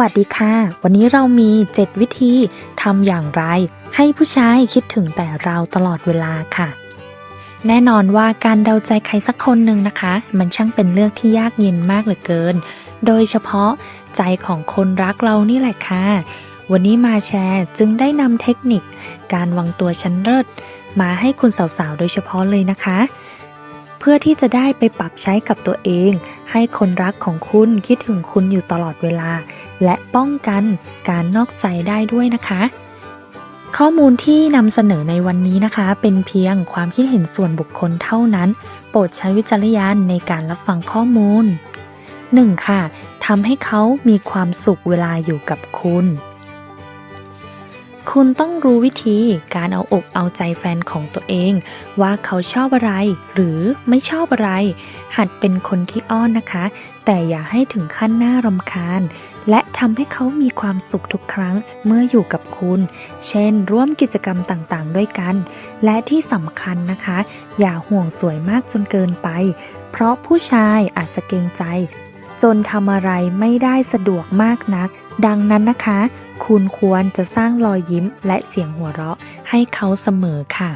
สวัสดีค่ะ วันนี้เรามี 7 วิธีทำอย่างไร ให้ผู้ชายคิดถึงแต่เราตลอดเวลาค่ะ แน่นอนว่าการเดาใจใครสักคนหนึ่งนะคะ มันช่างเป็นเรื่องที่ยากเย็นมากเหลือเกิน โดยเฉพาะใจของคนรักเรานี่แหละค่ะ วันนี้มาแชร์จึงได้นำเทคนิค การวางตัวชั้นเลิศมาให้คุณสาวๆ โดยเฉพาะเลยนะคะ เพื่อที่จะได้ไปปรับใช้กับตัวเอง ให้คนรักของคุณคิดถึงคุณอยู่ตลอดเวลา และป้องกันการนอกใจได้ด้วยนะคะ ข้อมูลที่นำเสนอในวันนี้นะคะ เป็นเพียงความคิดเห็นส่วนบุคคลเท่านั้น โปรดใช้วิจารณญาณในการรับฟังข้อมูล 1. ค่ะทำให้เขามีความสุขเวลาอยู่กับคุณ คุณต้องรู้วิธีการเอาอกเอาใจแฟนของตัวเอง ว่าเขาชอบอะไร หรือไม่ชอบอะไร หัดเป็นคนที่อ้อนนะคะ แต่อย่าให้ถึงขั้นหน้ารำคาญ และทำให้เขามีความสุขทุกครั้งเมื่ออยู่กับคุณ เช่น ร่วมกิจกรรมต่างๆ ด้วยกัน และที่สำคัญนะคะ อย่าห่วงสวยมากจนเกินไป เพราะผู้ชายอาจจะเกรงใจ จนทำอะไรไม่ได้สะดวกมากนัก ดังนั้นนะคะ คุณควรจะสร้างรอยยิ้มและเสียงหัวเราะให้เขาเสมอค่ะ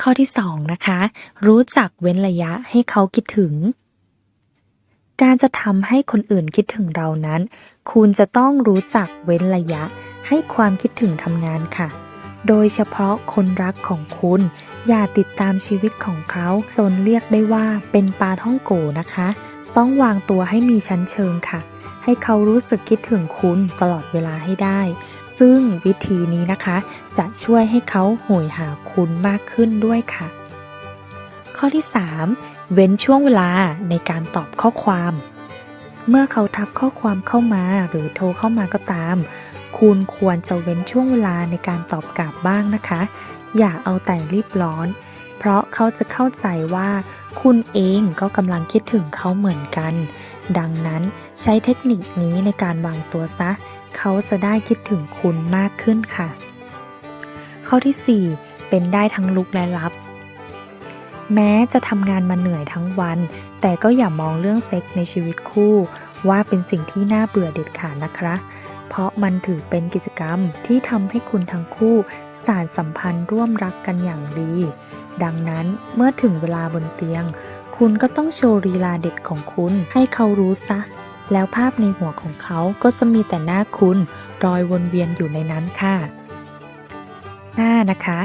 ข้อที่ 2 นะคะ รู้จักเว้นระยะให้เขาคิดถึง การจะทำให้คนอื่นคิดถึงเรานั้น คุณจะต้องรู้จักเว้นระยะให้ความคิดถึงทำงานค่ะ โดยเฉพาะคนรักของคุณ อย่าติดตามชีวิตของเขาตนเรียกได้ว่าเป็นปลาท่องโกนะคะ ต้องวางตัวให้มีชั้นเชิงค่ะ ให้เขารู้สึกคิดถึงคุณตลอดเวลาให้ได้ ซึ่งวิธีนี้นะคะ จะช่วยให้เขาโหยหาคุณมากขึ้นด้วยค่ะ ข้อที่ 3 เว้นช่วงเวลาในการตอบข้อความ เมื่อเขาทักข้อความเข้ามาหรือโทรเข้ามาก็ตาม คุณควรจะเว้นช่วงเวลาในการตอบกลับบ้างนะคะ อย่าเอาแต่รีบร้อนเพราะเขาจะเข้าใจว่าคุณเองก็กำลังคิดถึงเขาเหมือนกัน ดังนั้นใช้เทคนิคนี้ในการวางตัวซะ เขาจะได้คิดถึงคุณมากขึ้นค่ะ ข้อที่ 4 เป็นได้ทั้งลุกและลับ แม้จะทำงานมาเหนื่อยทั้งวัน แต่ก็อย่ามองเรื่องเซ็กในชีวิตคู่ ว่าเป็นสิ่งที่น่าเบื่อเด็ดขาดนะคะเพราะมันถือเป็นกิจกรรมที่ทำให้คุณทั้งคู่สานสัมพันธ์ร่วมรักกันอย่างดี ดังนั้นเมื่อถึงเวลาบนเตียง คุณก็ต้องโชว์ลีลาเด็ดของคุณให้เขารู้ซะ แล้วภาพในหัวของเขาก็จะมีแต่หน้าคุณรอยวนเวียนอยู่ในนั้นค่ะ 5. นะคะ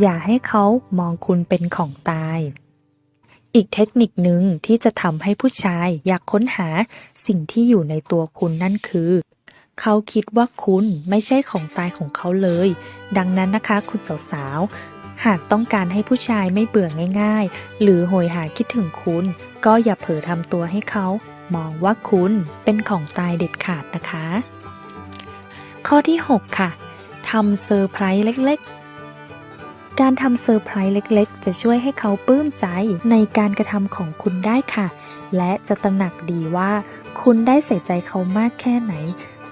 อย่าให้เขามองคุณเป็นของตาย อีกเทคนิคหนึ่งที่จะทำให้ผู้ชายอยากค้นหาสิ่งที่อยู่ในตัวคุณนั่นคือ เขาคิดว่าคุณไม่ใช่ของตายของเขาเลย ดังนั้นนะคะคุณสาวๆ หากต้องการให้ผู้ชายไม่เบื่อง่าย ๆ หรือโหยหาคิดถึงคุณ ก็อย่าเผลอทำตัวให้เขา มองว่าคุณเป็นของตายเด็ดขาดนะคะ ข้อที่ 6 ค่ะทำเซอร์ไพรส์เล็กๆ การทำเซอร์ไพรส์เล็กๆ จะช่วยให้เขาปลื้มใจในการกระทำของคุณได้ค่ะ และจะตระหนักดีว่า คุณได้ใส่ใจเขามากแค่ไหน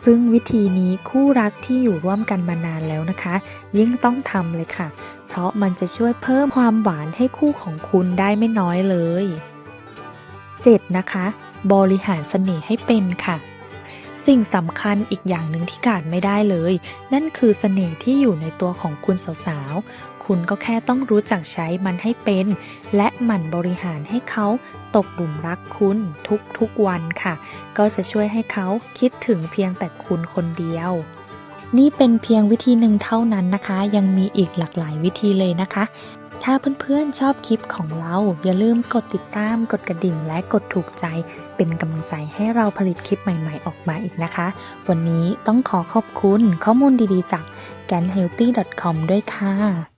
ซึ่งวิธีนี้คู่รักที่อยู่ร่วมกันมานานแล้วนะคะ ยิ่งต้องทำเลยค่ะ เพราะมันจะช่วยเพิ่มความหวานให้คู่ของคุณได้ไม่น้อยเลย 7. นะคะ บริหารเสน่ห์ให้เป็นค่ะ สิ่งสำคัญอีกอย่างหนึ่งที่ขาดไม่ได้เลย นั่นคือเสน่ห์ที่อยู่ในตัวของคุณสาว คุณก็แค่ต้องรู้จักใช้มันให้เป็น และหมั่นบริหารให้เขาตกหลุมรักคุณทุกๆวันค่ะ ก็จะช่วยให้เขาคิดถึงเพียงแต่คุณคนเดียว นี่เป็นเพียงวิธีหนึ่งเท่านั้นนะคะ ยังมีอีกหลากหลายวิธีเลยนะคะ ถ้าเพื่อนๆชอบคลิปของเรา อย่าลืมกดติดตาม กดกระดิ่ง และกดถูกใจ เป็นกำลังใจให้เราผลิตคลิปใหม่ๆออกมาอีกนะคะ วันนี้ต้องขอขอบคุณข้อมูลดีๆจาก g a n h e a l t h y c o m ด้วยค่ะ